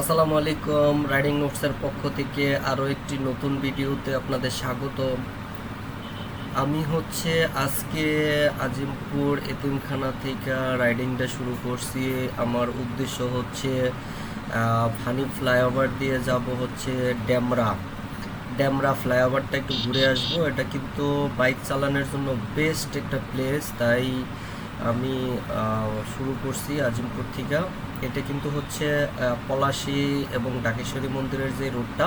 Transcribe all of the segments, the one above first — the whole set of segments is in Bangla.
আসসালামু আলাইকুম রাইডিং নোটসের পক্ষ থেকে আরও একটি নতুন ভিডিওতে আপনাদের স্বাগত আমি হচ্ছে আজকে আজিমপুর এতিমখানা থেকে রাইডিংটা শুরু করছি। আমার উদ্দেশ্য হচ্ছে ফানি ফ্লাইওভার দিয়ে যাব হচ্ছে ড্যামরা। ড্যামরা ফ্লাইওভারটা একটু ঘুরে আসব। এটা কিন্তু বাইক চালানোর জন্য বেস্ট একটা প্লেস তাই আমি শুরু করছি আজিমপুর থেকে এটা কিন্তু হচ্ছে পলাশি এবং ডাকেশ্বরী মন্দিরের যে রোডটা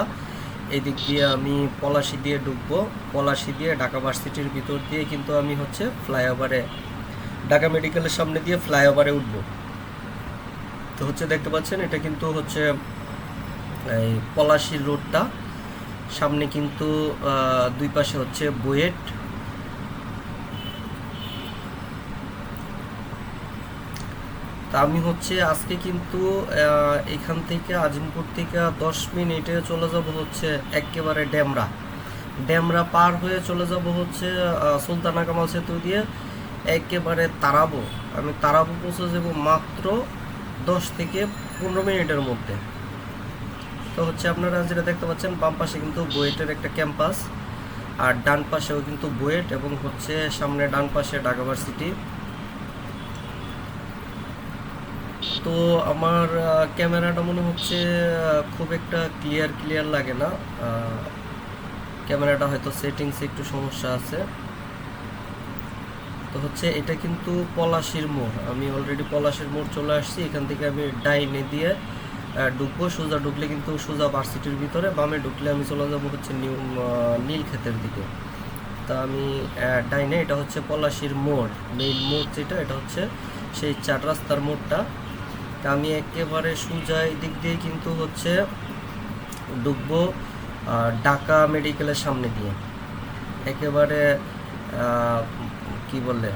এই দিক দিয়ে আমি পলাশি দিয়ে ঢুকবো। পলাশি দিয়ে ঢাকা ভার্সিটির ভিতর দিয়ে কিন্তু আমি হচ্ছে ফ্লাইওভারে, ঢাকা মেডিকেলের সামনে দিয়ে ফ্লাইওভারে উঠবো। তো হচ্ছে দেখতে পাচ্ছেন, এটা কিন্তু হচ্ছে, এই পলাশীর রোডটা। সামনে কিন্তু দুই পাশে হচ্ছে বুয়েট। তা আমি হচ্ছে আজকে কিন্তু এখান থেকে আজিমপুর থেকে দশ মিনিটে চলে যাব হচ্ছে একেবারে ড্যামরা ড্যামরা পার হয়ে চলে যাব হচ্ছে সুলতানা কামাল সেতু দিয়ে একেবারে তারাবো। আমি তারাবো পৌঁছে যাব মাত্র দশ থেকে পনেরো মিনিটের মধ্যে। তো হচ্ছে আপনারা যেটা দেখতে পাচ্ছেন, বাম পাশে কিন্তু বুয়েটের একটা ক্যাম্পাস, আর ডান পাশেও কিন্তু বুয়েট এবং হচ্ছে সামনে ডান পাশে ঢাকা ভার্সিটি। তো আমার ক্যামেরাটা মনে হচ্ছে খুব একটা ক্লিয়ার ক্লিয়ার লাগে না। ক্যামেরাটা হয়তো সেটিংসে একটু সমস্যা আছে। তো হচ্ছে এটা কিন্তু পলাশির মোড়। আমি অলরেডি পলাশির মোড় চলে আসছি, এখান থেকে আমি ডাইনে দিয়ে ঢুকবো। সোজা ঢুকলে কিন্তু সোজা ভার্সিটির ভিতরে, বামে ঢুকলে আমি চলে যাব হচ্ছে নিউ নীল ক্ষেতের দিকে। তা আমি ডাইনে, এটা হচ্ছে পলাশির মোড়। মেইন মোড় যেটা, এটা হচ্ছে সেই চার রাস্তার মোড়টা। তা আমি একেবারে সোজা এই দিক দিয়ে কিন্তু হচ্ছে আহ, ঢাকা মেডিকেলের সামনে দিয়ে। একেবারে কি বলে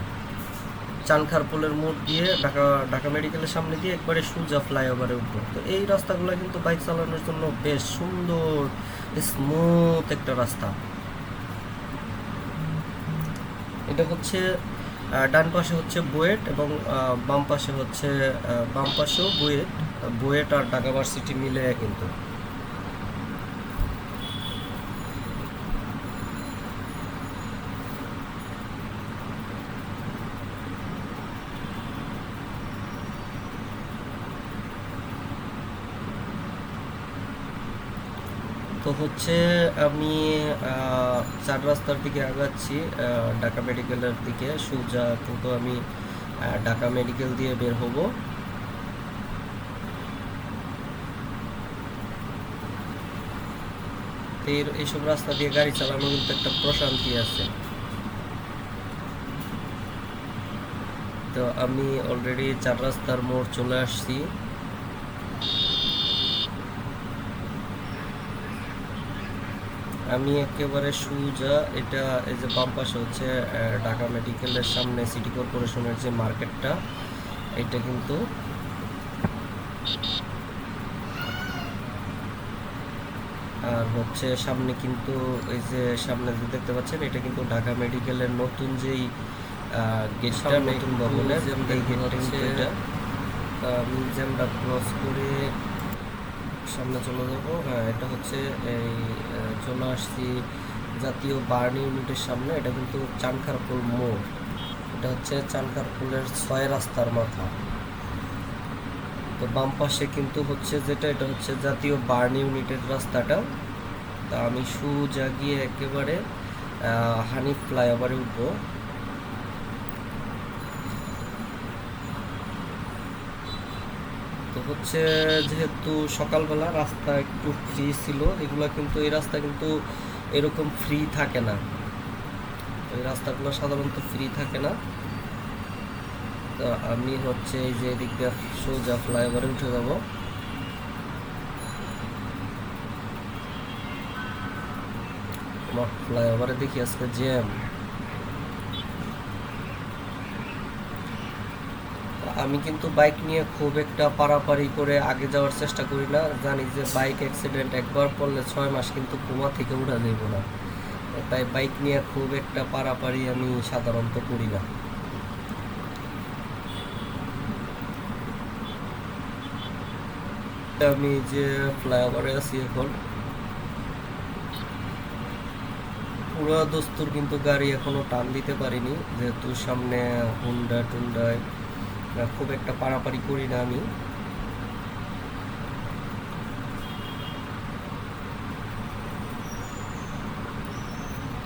চানখার পোলের মোড় দিয়ে ঢাকা ঢাকা মেডিকেলের সামনে দিয়ে একবারে সোজা ফ্লাইওভারে উঠবো। তো এই রাস্তাগুলো কিন্তু বাইক চালানোর জন্য বেশ সুন্দর স্মুথ একটা রাস্তা। এটা হচ্ছে ডান পাশে হচ্ছে বুয়েট এবং বাম পাশে হচ্ছে বাম পাশেও বুয়েট। বুয়েট আর ঢাকা ভার্সিটি মিলে কিন্তু। তো হচ্ছে আমি চার রাস্তার দিকে আগাচ্ছি ঢাকা মেডিকেলের দিকে। সোজা কিন্তু আমি ঢাকা মেডিকেল দিয়ে বের হব। এইসব রাস্তা দিয়ে গাড়ি চালানো কিন্তু একটা প্রশান্তি আছে। তো আমি অলরেডি চার রাস্তার মোড় চলে আসছি। আমি একেবারে সুজা এটা এই যে বাম পাশে হচ্ছে ঢাকা মেডিকেলের সামনে সিটি কর্পোরেশনের যে মার্কেটটা এটা কিন্তু আর হচ্ছে সামনে কিন্তু এই যে সামনে যে দেখতে পাচ্ছেন এটা কিন্তু ঢাকা মেডিকেলের নতুন যেই গেটটা নতুন ভবনের এই গেটটা মিউজিয়ামটা ক্রস করে সামনে চলে যাব। হ্যাঁ এটা হচ্ছে এই চলে আসছি জাতীয় বার্ন ইউনিটের সামনে। এটা কিন্তু চানখারপুল মোড়। এটা হচ্ছে চানখারপুলের ছয় রাস্তার মাথা। তো বাম পাশে কিন্তু হচ্ছে যেটা, এটা হচ্ছে জাতীয় বার্ন ইউনিটের রাস্তাটা। তা আমি সোজা গিয়ে একেবারে হানিফ ফ্লাইওভারে উঠবো। তো হচ্ছে যেহেতু সকালবেলা রাস্তা একটু ফ্রি ছিল, এগুলো কিন্তু, এই রাস্তা কিন্তু এরকম ফ্রি থাকে না। এই রাস্তাগুলো সাধারণত ফ্রি থাকে না। তো আমি হচ্ছে এই যে এদিক দিয়ে সোজা ফ্লাইওভারে উঠে যাব। ফ্লাইওভারে দেখি আজকে জ্যাম। আমি কিন্তু বাইক নিয়ে খুব একটা পারাপারি করে আগে যাওয়ার চেষ্টা করি না। জানি যে বাইক অ্যাক্সিডেন্ট একবার পড়লে ছয় মাস কিন্তু কুমা থেকে উঠা যাইব না। তাই বাইক নিয়ে খুব একটা পারাপারি আমি সাধারণত করি না। আমি যে ফ্লাইওভারে আছি এখন, পুরো দোস্তর কিন্তু গাড়ি এখনও টান দিতে পারিনি। যেহেতু সামনে হুন্ডা টুন্ডায় খুব একটা পারাপারি করি না আমি।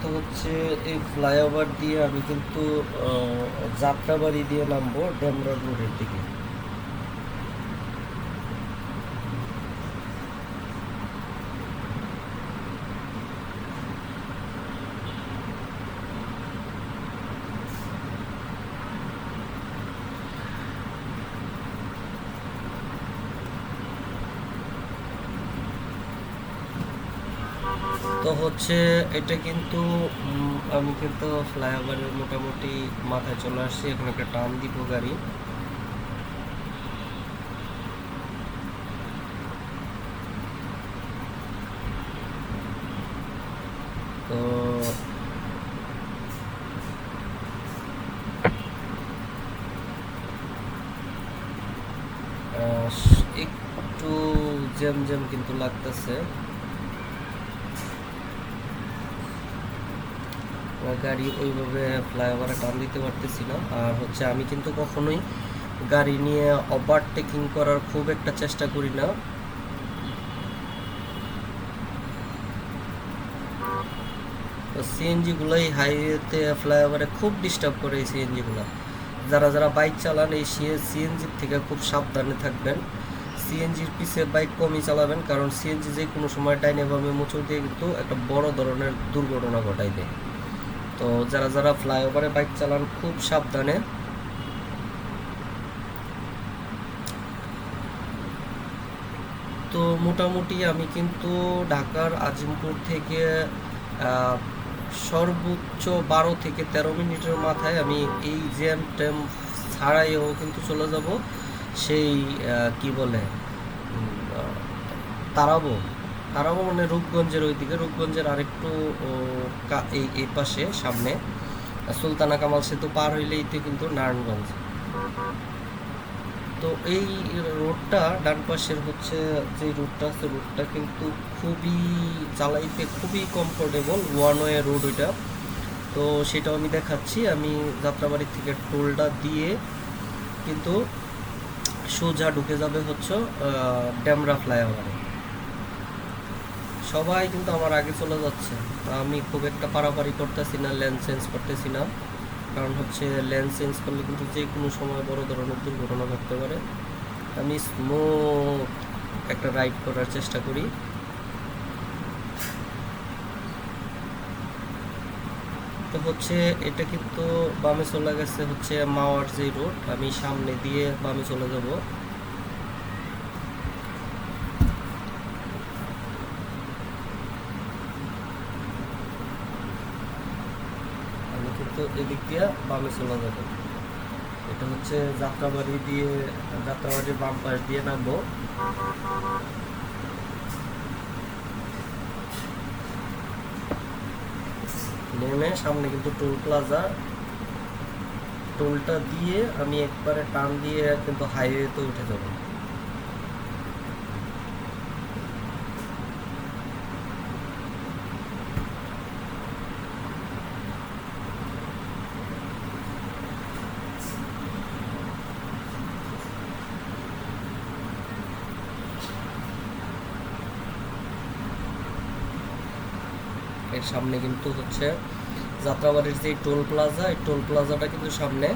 তো হচ্ছে এই ফ্লাইওভার দিয়ে আমি কিন্তু যাত্রাবাড়ি দিয়ে নামবো ডেমরা রোডের দিকে। তো হচ্ছে এটা কিন্তু আমি কিন্তু ফ্লাইওভারের মোটামুটি মাথায় চলে আসছি, এখন একটা টান দিব গাড়ি। তো একটু জ্যাম জ্যাম কিন্তু লাগতেছে। গাড়ি ওইভাবে ফ্লাইওভারে টান দিতে পারতেছি না আর হচ্ছে আমি কিন্তু কখনোই গাড়ি নিয়ে ওভারটেকিং করার খুব একটা চেষ্টা করি না। তো সিএনজি গুলাই হাইওয়েতে ফ্লাইওভারে খুব ডিস্টার্ব করে এই সিএনজি গুলা। যারা যারা বাইক চালান, এই সিএনজির থেকে খুব সাবধানে থাকবেন। সিএনজির পিছে বাইক কমই চালাবেন, কারণ সিএনজি যে কোনো সময় ডাইনে বামে মোচড় দিয়ে কিন্তু একটা বড় ধরনের দুর্ঘটনা ঘটাই দেয়। তো যারা যারা ফ্লাইওভারে বাইক চালান, খুব সাবধানে। তো মোটামুটি আমি কিন্তু ঢাকার আজিমপুর থেকে সর্বোচ্চ বারো থেকে তেরো মিনিটের মাথায় আমি এই জ্যাম ট্যাম ছাড়াইও কিন্তু চলে যাব, সেই কি বলে তারাবো। তারাবো মানে রূপগঞ্জের ওইদিকে, রূপগঞ্জের আরেকটু এই পাশে, সামনে। সুলতানা কামাল সেতু পার হইলেই তো কিন্তু নারায়ণগঞ্জ। তো এই রোডটা ডান পাশের হচ্ছে যে রুটটা আছে রুটটা কিন্তু খুবই চালাইতে খুবই কমফোর্টেবল ওয়ান ওয়ে রোড ওইটা। তো সেটাও আমি দেখাচ্ছি, আমি যাত্রাবাড়ি থেকে টোলটা দিয়ে কিন্তু সোজা ঢুকে যাবে হচ্ছে ড্যামরা ফ্লাইওভারে। সবাই কিন্তু আমার আগে চলে যাচ্ছে। আমি খুব একটা পারাপারি করতেছি না লেন চেঞ্জ করতেছি না। কারণ হচ্ছে লেন চেঞ্জ করলে কিন্তু যে কোনো সময় বড় ধরনের দুর্ঘটনা ঘটতে পারে। আমি স্মুথ একটা রাইড করার চেষ্টা করি। তো হচ্ছে এটা কিন্তু বামে চলে গেছে হচ্ছে মাওয়ার যে রোড আমি সামনে দিয়ে বামে চলে যাব। কিন্তু এদিক দিয়ে বামে চলে যাবে। এটা হচ্ছে যাত্রাবাড়ি দিয়ে, যাত্রাবাড়ির বাম পাশ দিয়ে নামবো। নেমে সামনে কিন্তু টোল প্লাজা। টোলটা দিয়ে আমি একবারে টান দিয়ে কিন্তু হাইওয়েতে উঠে যাব। এর সামনে কিন্তু হচ্ছে যাত্রাবাড়ির যে টোল প্লাজা, এই টোল প্লাজাটা কিন্তু সামনে।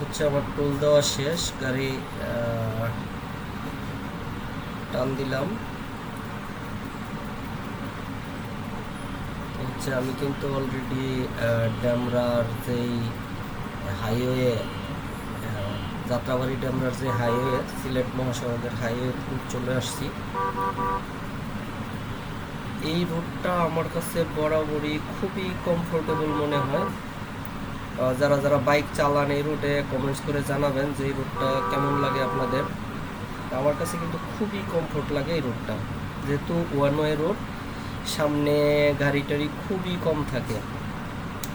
হচ্ছে আমার টোল দেওয়া শেষ, গাড়ি টান দিলাম। হচ্ছে আমি কিন্তু অলরেডি ড্যামরার যেই হাইওয়ে যাত্রাবাড়ি ড্যামরার যে হাইওয়ে সিলেট মহাসড়কের হাইওয়ে চলে আসছি। এই রুটটা আমার কাছে বরাবরই খুবই কমফোর্টেবল মনে হয়। যারা যারা বাইক চালান এই রুটে কমেন্টস করে জানাবেন যে এই রুটটা কেমন লাগে আপনাদের। আমার কাছে কিন্তু খুবই কমফোর্ট লাগে এই রুটটা যেহেতু ওয়ান ওয়ে রোড সামনে গাড়ি টাড়ি খুবই কম থাকে।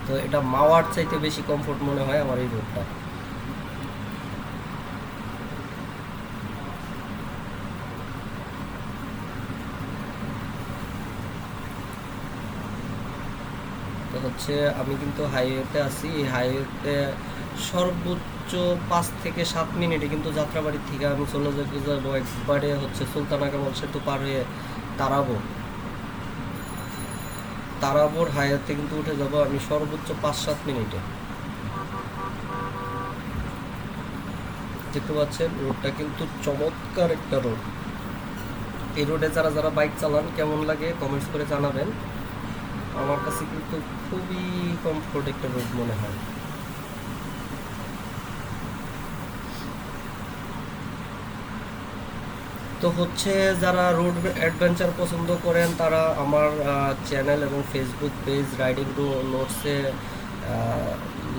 তো এটা মাওয়ার চাইতে বেশি কমফোর্ট মনে হয় আমার এই রোডটা তো হচ্ছে আমি কিন্তু হাইওয়েতে আছি। এই হাইওয়েতে সর্বোচ্চ পাঁচ থেকে সাত মিনিটে কিন্তু যাত্রাবাড়ি থেকে আমি চলে যেতে যাব একবারে হচ্ছে সুলতানা কামাল সেতু পার হয়ে তারাবো তারাবোর হাইওয়েতে কিন্তু উঠে যাব আমি সর্বোচ্চ পাঁচ সাত মিনিটে। দেখতে পাচ্ছেন রোডটা কিন্তু চমৎকার একটা রোড এই রোডে যারা যারা বাইক চালান, কেমন লাগে? কমেন্টস করে জানাবেন। আমার কাছে কিন্তু খুবই কমফোর্ট একটা রোড মনে হয়। তো হচ্ছে যারা রোড অ্যাডভেঞ্চার পছন্দ করেন, তারা আমার চ্যানেল এবং ফেসবুক পেজ রাইডিং টু নোটসে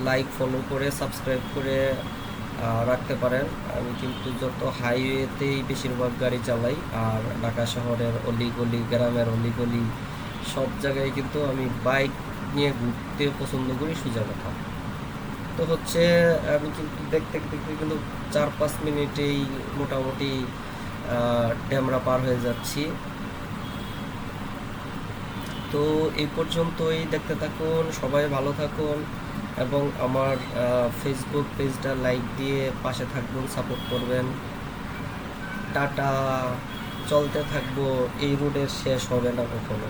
লাইক ফলো করে সাবস্ক্রাইব করে রাখতে পারেন। আমি কিন্তু যত হাইওয়েতেই বেশিরভাগ গাড়ি চালাই, আর ঢাকা শহরের অলিগলি, গ্রামের অলিগলি সব জায়গায় কিন্তু আমি বাইক নিয়ে ঘুরতে পছন্দ করি সোজা কথা তো হচ্ছে, আমি কিন্তু দেখতে দেখতে কিন্তু চার পাঁচ মিনিটেই মোটামুটি ড্যামরা পার হয়ে যাচ্ছি। তো এই পর্যন্তই দেখতে থাকুন, সবাই ভালো থাকুন এবং আমার ফেসবুক পেজটা লাইক দিয়ে পাশে থাকবেন সাপোর্ট করবেন। টাটা, চলতে থাকব, এই রোডের শেষ হবে না কখনো।